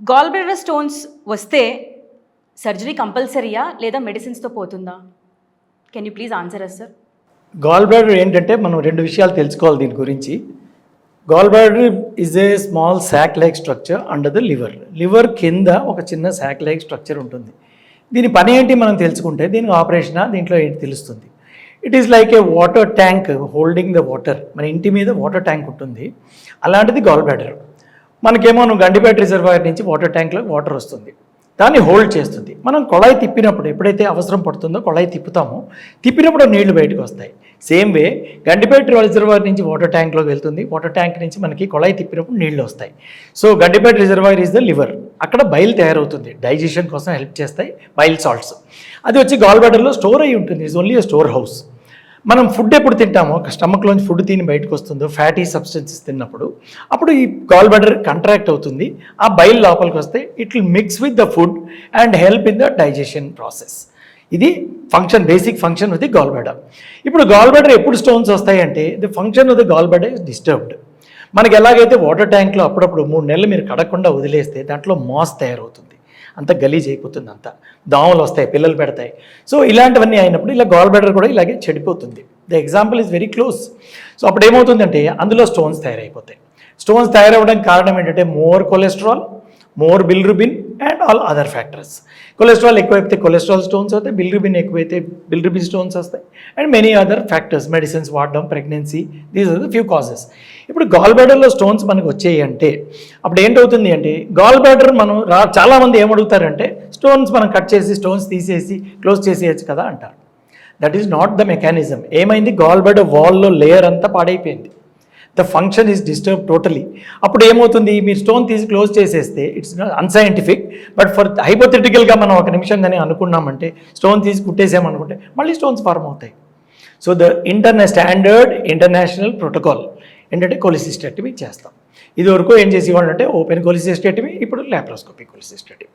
Gall bladder stones వస్తే surgery కంపల్సరీయా లేదా మెడిసిన్స్తో పోతుందా? Can you please answer us sir gall bladder ఏంటంటే మనం రెండు విషయాలు తెలుసుకోవాలి దీని గురించి. Gall bladder is a small sac like structure under the liver liver కింద ఒక చిన్న శాక్ లైక్ స్ట్రక్చర్ ఉంటుంది. దీని పని ఏంటి మనం తెలుసుకుంటే దీనికి ఆపరేషనా దీంట్లో ఏంటి తెలుస్తుంది? It is like a water tank holding the water మన ఇంటి మీద వాటర్ ట్యాంక్ ఉంటుంది. అలాంటిది గాల్ బ్లాడర్ మనకేమో గండిపేట రిజర్వాయర్ నుంచి వాటర్ ట్యాంక్లో వాటర్ వస్తుంది. దాన్ని హోల్డ్ చేస్తుంది. మనం కొళాయి తిప్పినప్పుడు ఎప్పుడైతే అవసరం పడుతుందో కొళాయి తిప్పుతామో తిప్పినప్పుడు నీళ్ళు బయటకు వస్తాయి. సేమ్ వే గండిపేట రిజర్వాయర్ నుంచి వాటర్ ట్యాంక్లోకి వెళ్తుంది. వాటర్ ట్యాంక్ నుంచి మనకి కొళాయి తిప్పినప్పుడు నీళ్ళు వస్తాయి. So Gandipet reservoir is the liver. అక్కడ బయలు తయారవుతుంది. డైజెషన్ కోసం హెల్ప్ చేస్తాయి బైల్ సాల్ట్స్. అది వచ్చి గాల్ బ్లాడర్లో స్టోర్ అయి ఉంటుంది. Is only store house. మనం ఫుడ్ ఎప్పుడు తింటామో? ఒక స్టమక్లోంచి ఫుడ్ తిని బయటకు వస్తుందో ఫ్యాటీ సబ్స్టెన్సెస్ తిన్నప్పుడు అప్పుడు ఈ గాల్ బ్లాడర్ కంట్రాక్ట్ అవుతుంది. ఆ బైల్ లోపలికి వస్తే it will mix with the food and help in the digestion process ఇది function basic function with gall bladder ఇప్పుడు గాల్ బ్లాడర్ ఎప్పుడు స్టోన్స్ వస్తాయంటే the function of the gall bladder is disturbed మనకి ఎలాగైతే వాటర్ ట్యాంక్లో అప్పుడప్పుడు మూడు నెలలు మీరు కడకుండా వదిలేస్తే దాంట్లో మాస్ తయారవుతుంది. అంత గలీజ్ అయిపోతుంది అంతా. దోమలు వస్తాయి పిల్లలు పెడతాయి. సో ఇలాంటివన్నీ అయినప్పుడు ఇలా గాల్ బ్లాడర్ కూడా ఇలాగే చెడిపోతుంది. The example is very close so అప్పుడు ఏమవుతుందంటే అందులో స్టోన్స్ తయారైపోతాయి. స్టోన్స్ తయారవడానికి కారణం ఏంటంటే more cholesterol more bilirubin and all other factors cholesterol ఎక్కువైతే కొలెస్ట్రాల్ స్టోన్స్ అవుతాయి బిల్రిబిన్ ఎక్కువైతే బిల్రిబిన్ స్టోన్స్ వస్తాయి and many other factors medicines వాడడం pregnancy these are the few causes ఇప్పుడు గాల్ బ్యాడర్లో స్టోన్స్ మనకు వచ్చాయి అంటే అప్పుడు ఏంటవుతుంది అంటే గాల్ బ్యాడర్ మనం రా చాలామంది ఏమడుగుతారంటే స్టోన్స్ మనం కట్ చేసి స్టోన్స్ తీసేసి క్లోజ్ చేసేయచ్చు కదా అంటారు. That is not the mechanism ఏమైంది? గాల్ బ్యాడర్ వాల్లో లేయర్ అంతా పాడైపోయింది. The function is disturb totally అప్పుడు ఏమవుతుంది? మీరు స్టోన్ తీసి క్లోజ్ చేసేస్తే ఇట్స్ అన్సైంటిఫిక్ బట్ ఫర్ హైపోథెటికల్గా మనం ఒక నిమిషం కానీ అనుకున్నామంటే స్టోన్ తీసి కుట్టేసామనుకుంటే మళ్ళీ స్టోన్స్ ఫార్మ్ అవుతాయి. So the inter standard international protocol ఏంటంటే కొలిసిస్టెక్టమీ చేస్తాం. ఇది వరకు ఏం చేసేవాళ్ళు అంటే ఓపెన్ కొలిసిస్టెక్టమీ ఇప్పుడు ల్యాప్రోస్కోపిక్ కొలిసిస్టెక్టమీ